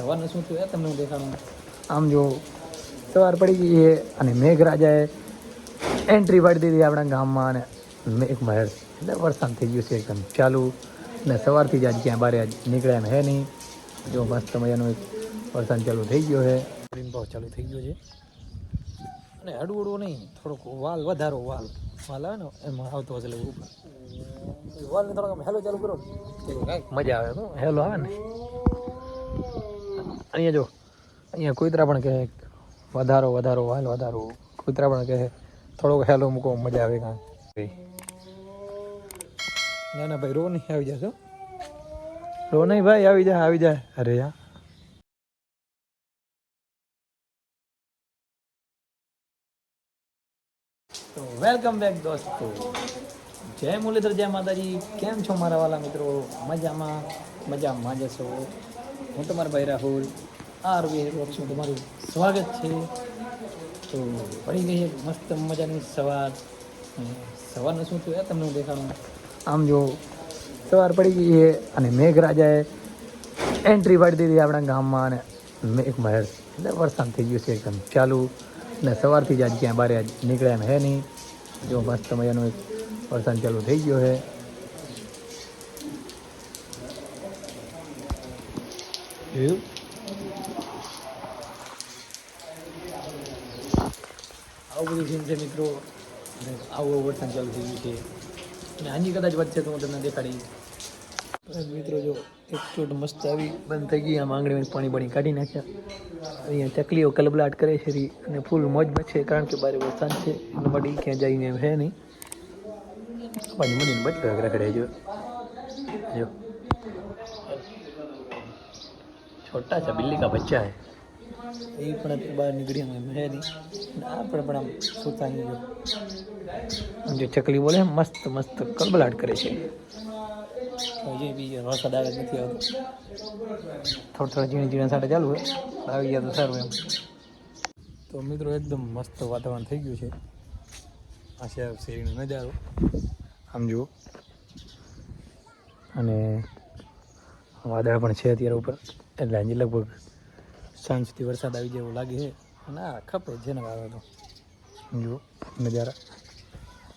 સવારનું શું થયું એ તમને હું દેખાડું. આમ જો, સવાર પડી ગઈ છે અને મેઘરાજાએ એન્ટ્રી પાડી દીધી આપણા ગામમાં અને મેઘમહેર. એટલે વરસાદ થઈ ગયું છે એકદમ ચાલુ. ને સવારથી જ આજ ક્યાં બારે નીકળ્યા એમ હે નહીં. જો મસ્ત મજાનો વરસાદ ચાલુ થઈ ગયો છે. રેનબો ચાલુ થઈ ગયો છે. અને હળવું નહીં, થોડોક વાલ, વધારો વાલ. વાલ આવે ને, એમાં આવતો હશે ઉપર વાલને થોડોક હેલો ચાલુ કરો. મજા આવે હેલો આવે ને. અહીંયા જો, અહીંયા કુતરા પણ કહે, વધારો વધારો, હાલ વધારો. કુતરા પણ કહે, થોડોક હેલો મૂકો મજા આવે કાંઈ. ના ના, ભાઈ, રો નહીં, આવી જશો રો નહીં, ભાઈ, આવી જાય આવી જાય અરે યા તો વેલકમ બેક દોસ્તો. જય મુરલીધર, જય માતાજી. કેમ છો મારા વાલા મિત્રો? મજામાં? મજામાં જશો હું તમારો ભાઈ રાહુલ, આ વી બોક્સમાં તમારું સ્વાગત છે. તો પડી ગઈ એક મસ્ત મજાની સવાર. સવારનું શું થયું તમને હું દેખાડું. આમ જો, સવાર પડી ગઈ છે અને મેઘરાજાએ એન્ટ્રી પાડી દીધી આપણા ગામમાં અને મેઘમહેર એટલે વરસાદ થઈ ગયું છે એકદમ ચાલુ. ને સવારથી જ આજ ક્યાં આજ નીકળ્યા એમ હે નહીં. જો મસ્ત મજાનો એક વરસાદ ચાલુ થઈ ગયો છે. એવું આવું બધું સીન છે મિત્રો આવું વરસાદ ચાલુ થઈ ગયું છે. અને આની કદાચ વચ્ચે તો હું તમને દેખાડી મિત્રો જો એક ચોટ મસ્ત આવી. બંધ થઈ ગઈ આમ આંગળીમાં પાણી પાણી કાઢી નાખ્યા. અહીંયા ચકલીઓ કલબલાટ કરે છે અને ફૂલ મોજમાં છે કારણ કે બારે વરસાદ છે. એના માટે ક્યાં જઈને એમ છે નહીં. પાણી મને બચ રખડે જો જો. छोटा सा बिल्ली का बच्चा है એ પણ અત્યારે બહાર નીકળી એમ હે નહીં અને આ પણ પણ આમ સૂતા અહીં જો જો ચકલી બોલે મસ્ત મસ્ત કલબલાટ કરે છે હજી બી વરસાદ આવે જ નથી આવતો થોડા થોડા ઝીણા ઝીણા સાટા ચાલુ હોય આવી ગયા તો સારું એમ તો મિત્રો એકદમ મસ્ત વાતાવરણ થઈ ગયું છે આ છે શેરીનો નજારો આમ જુઓ અને વાદળ પણ છે અત્યારે ઉપર એટલે હજી લગભગ સાંજ સુધી વરસાદ આવી જાય એવું લાગે છે. અને આ ખપે છે ને આવે તો જુઓ, નજારા.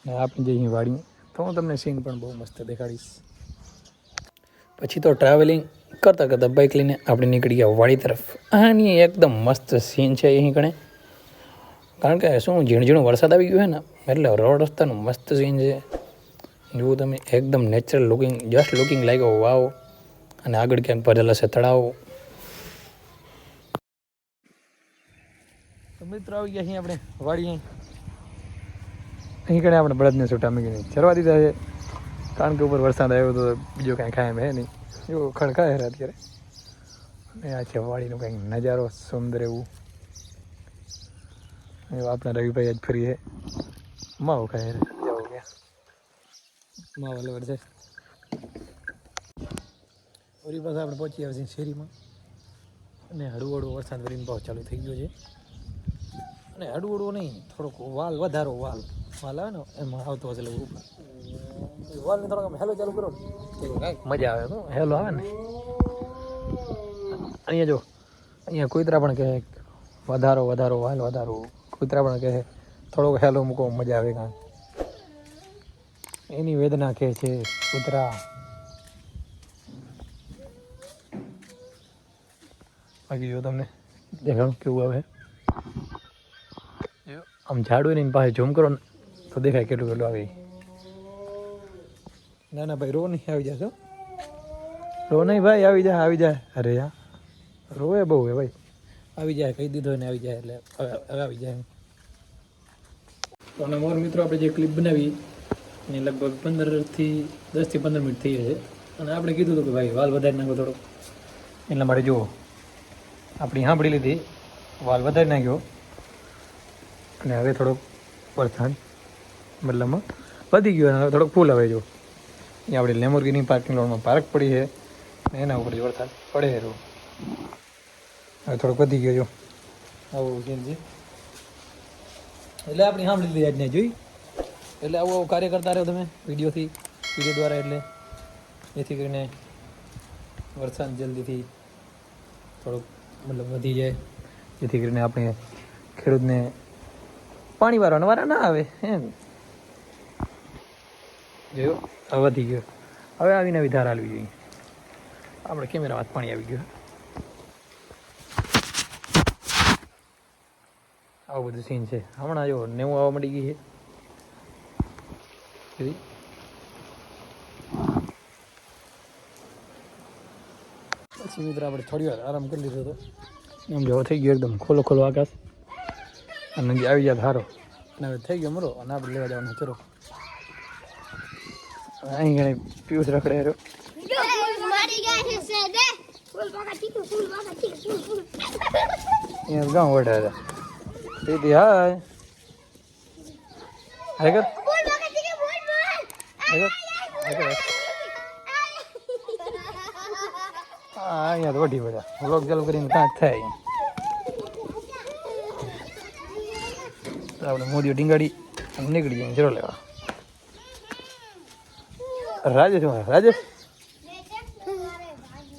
ને આપણે જઈએ વાડીએ તો હું તમને સીન પણ બહુ મસ્ત દેખાડીશ. પછી તો ટ્રાવેલિંગ કરતાં કરતાં બાઇક લઈને આપણે નીકળી ગયા વાડી તરફ. આની એકદમ મસ્ત સીન છે અહીં કણે. કારણ કે શું, ઝીણ ઝીણું વરસાદ આવી ગયો છે ને, એટલે રોડ રસ્તાનું મસ્ત સીન છે. જુઓ તમે, એકદમ નેચરલ લુકિંગ જસ્ટ લુકિંગ લાગ્યો વાવ અને આગળ ક્યાંક ભરેલા છે તળાવ. મિત્રો, આવી ગયા છીએ આપણે વાડી અહીં કણે આપણે બળદને છૂટા મૂકીને ચરવા દીધા છે. કારણ કે ઉપર વરસાદ આવ્યો તો બીજો કાંઈ ખાય એમ હે નહીં. જો ખડકાય છે અત્યારે. અને આ છે વાડીનો કંઈક નજારો સુંદર એવું. આપણા રવિભાઈ આજ ફરી છે માવો ખાય જવું ગયા. માવો લેવડ છે ઓરી પાસે આપણે પહોંચી છીએ શેરીમાં. અને હળવું હળવું વરસાદ વરીને ભાવ ચાલુ થઈ ગયો છે. અને હળવું હળવું નહીં, થોડોક વાલ, વધારો વાલ. વાલ આવે ને, એમાં આવતો હશે એટલે વાલને થોડોક આમ હેલો ચાલુ કરો મજા આવે તો. હેલો આવે ને. અહીંયા જો, અહીંયા કુતરા પણ કહે, વધારો વધારો, વાલ વધારો. કુતરા પણ કહે, થોડોક હેલો મૂકો, મજા આવે કાંઈ એની વેદના કહે છે, કૂતરા. બાકી જો તમને દેખાડું કેવું આવે. આમ ઝાડું એની પાસે ઝૂમ કરો ને તો દેખાય કેટલું કેટલું આવી. ના ના ભાઈ રો નહીં આવી જશો રો નહીં ભાઈ આવી જાય આવી જાય અરે યાર રોવે બહુ હે ભાઈ. આવી જાય કહી દીધો ને આવી જાય એટલે હવે આવી જાય. તો અને મોર મિત્રો આપણે જે ક્લિપ બનાવી એ લગભગ પંદરથી દસથી પંદર મિનિટ થઈ હશે અને આપણે કીધું હતું કે ભાઈ વાલ વધારી નાખો થોડો. એટલા માટે જુઓ આપણી સાંભળી લીધી વાલ વધારી નાખ્યો. અને હવે થોડોક વરસાદ મતલબમાં વધી ગયો અને હવે થોડોક ફૂલ આવે જો. એ આપણે લેમોર્ગીની પાર્કિંગ લોટમાં પાર્ક પડી છે ને એના ઉપર વરસાદ પડે છે હવે થોડોક વધી ગયો જો. આવું સીન છે એટલે આપણી સાંભળી લીધી આજને જોઈ. એટલે આવું આવું કાર્ય કરતા રહ્યો તમે વિડીયોથી, વીડિયો દ્વારા એટલે. જેથી કરીને વરસાદ જલ્દીથી થોડુંક મતલબ વધી જાય. જેથી કરીને આપણે ખેડૂતને પાણી વાળવાનો વારા ના આવે એમ. જોયું હવે વધી ગયો. હવે આવી નવી ધાર આવવી જોઈએ. આપણે કેમેરામાં વાત પાણી આવી ગયું. આવું બધું સીન છે. હમણાં જો નેવું આવવા મળી ગઈ છે? પછી મિત્રો આપણે થોડી વાર આરામ કરી લીધો હતો એમ જેવો થઈ ગયો એકદમ ખોલો ખોલો આકાશ. અને આવી ગયા ધારો. અને હવે થઈ ગયો મરો અને આપણે લેવા જવાનું ચલો. અહીં ઘણી પિયુષ રખડે રહ્યો. ગામ વડા હતા. દીદી હાય. હાય કર. ફૂલ બાકા ટીકુ ફૂલ ફૂલ હાય કર. હાય કર. હા અહીંયા તો વઢી બધા વ્લોગ ચાલુ કરીને કાંઈક થાય આપણે મોદીઓ અને નીકળી જાય ચલો લેવા. રાજેશ રાજેશ?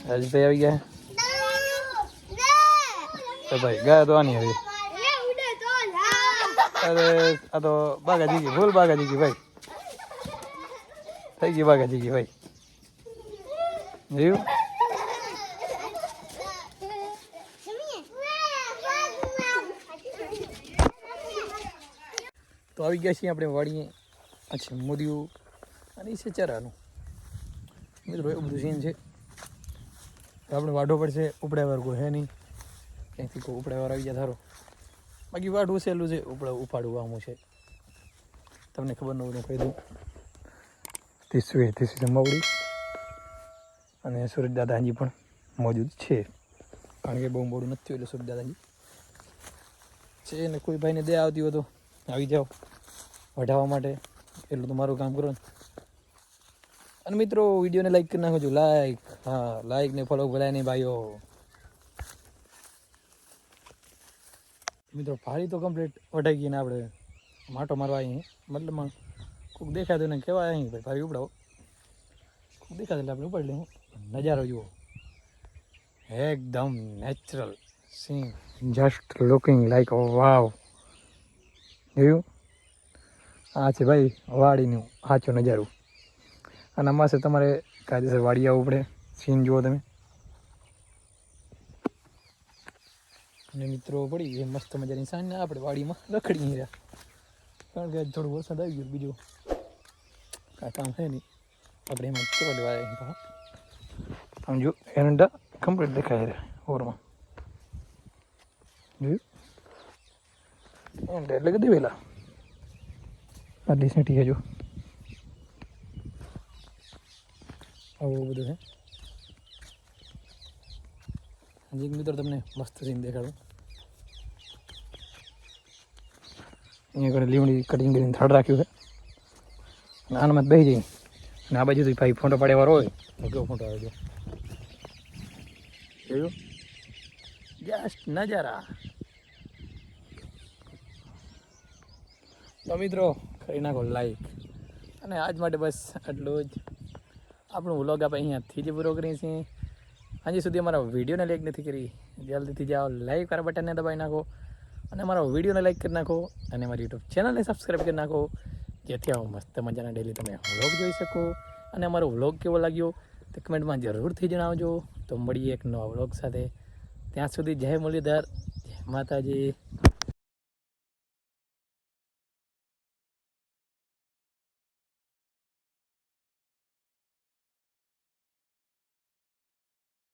રાજેશભાઈ આવી ગયા. તો ભાઈ, ગયા તો આની હવે અરે, આ તો બાગા જીગી ભૂલ બાગા જીગી ભાઈ. થઈ ગઈ બાગા જીગી ભાઈ. જોયું? આવી ગયા છીએ આપણે વાડીએ. અચ્છા મોદીઓ અને એ છે ચરાનું. મિત્રો એવું બધું સીન છે. આપણે વાઢો પડશે ઉપડાવાર કોઈ હે નહીં. ક્યાંયથી કોઈ ઉપડાવાર આવી ગયા, ધારો. બાકી વાઢવું સહેલું છે, ઉપડે, ઉપાડવું આમું છે. તમને ખબર ન તો કહી દઉં. તીસવી તીસવી મવડી અને સુરજ દાદાજી પણ મોજૂદ છે. કારણ કે બહુ મોડું નથી એટલે સુરજ દાદાજી. છે ને, કોઈ ભાઈને દે આવતી હોય તો આવી જાઓ. વઢાવવા માટે. એટલું તો મારું કામ કરો અને મિત્રો, વિડીયોને લાઈક કરી નાખો છું લાઈક હા લાઈક ને ફોલો ભલાય નહીં ભાઈઓ. મિત્રો, ફાળી તો કમ્પ્લીટ વઢાઈ ગઈ ને આપણે માટો મારવા અહીં મતલબ કોઈક દેખાતું ને કહેવાય અહીં ભાઈ? ફાળી ઉપડાવો. કોઈક દેખાતું એટલે આપણે ઉપાડી લઈએ. નજારો જુઓ. એકદમ natural scene just looking like wow જોયું? આ છે ભાઈ વાડીનું સાચો નજારો. અને આમાં છે તમારે કાયદેસર વાડી આવવું પડે. સીન જુઓ તમે. અને મિત્રો પડી ગઈ મસ્ત મજાની સાંજ. ને આપણે વાડીમાં રખડી રહ્યા. કારણ કે થોડું વરસાદ આવી ગયો બીજું. કાંઈ કામ છે નહીં. આપણે એમાં કેવા લેવા આમ જો એરંડા કમ્પ્લીટ દેખાય રહ્યા ઓવરમાં જોયું? એરંડા એટલે કે દિવેલા. આટલી સેટી હજુ આવું બધું છે. હજી મિત્ર તમને મસ્ત સીન દેખાડું. અહીંયા આગળ લીમડી કટિંગ કરીને થડ રાખ્યું છે. આનામાં જ બેસી જઈ અને આ બાજુથી ભાઈ ફોટો પાડે હોય, તો કેવો ફોટો આવે છે? જસ્ટ નજારા. તો મિત્રો કરી નાખો લાઈક અને આજ માટે બસ આટલું જ. આપણું વ્લોગ આપણે અહીંયાથી જ પૂરો કરીએ છીએ. હજી સુધી અમારા વિડીયોને લાઈક નથી કરી. જલ્દીથી જાઓ લાઈક વાળા બટનને દબાવી નાખો અને અમારા વિડીયોને લાઈક કરી નાખો અને અમારી યુટ્યુબ ચેનલને સબસ્ક્રાઈબ કરી નાખો. જેથી આવો મસ્ત મજાના ડેલી તમે વ્લોગ જોઈ શકો. અને અમારો વ્લોગ કેવો લાગ્યો તે કમેન્ટમાં જરૂરથી જણાવજો. તો મળીએ એક નવા વ્લોગ સાથે. ત્યાં સુધી જય મુરલીધર, જય માતાજી.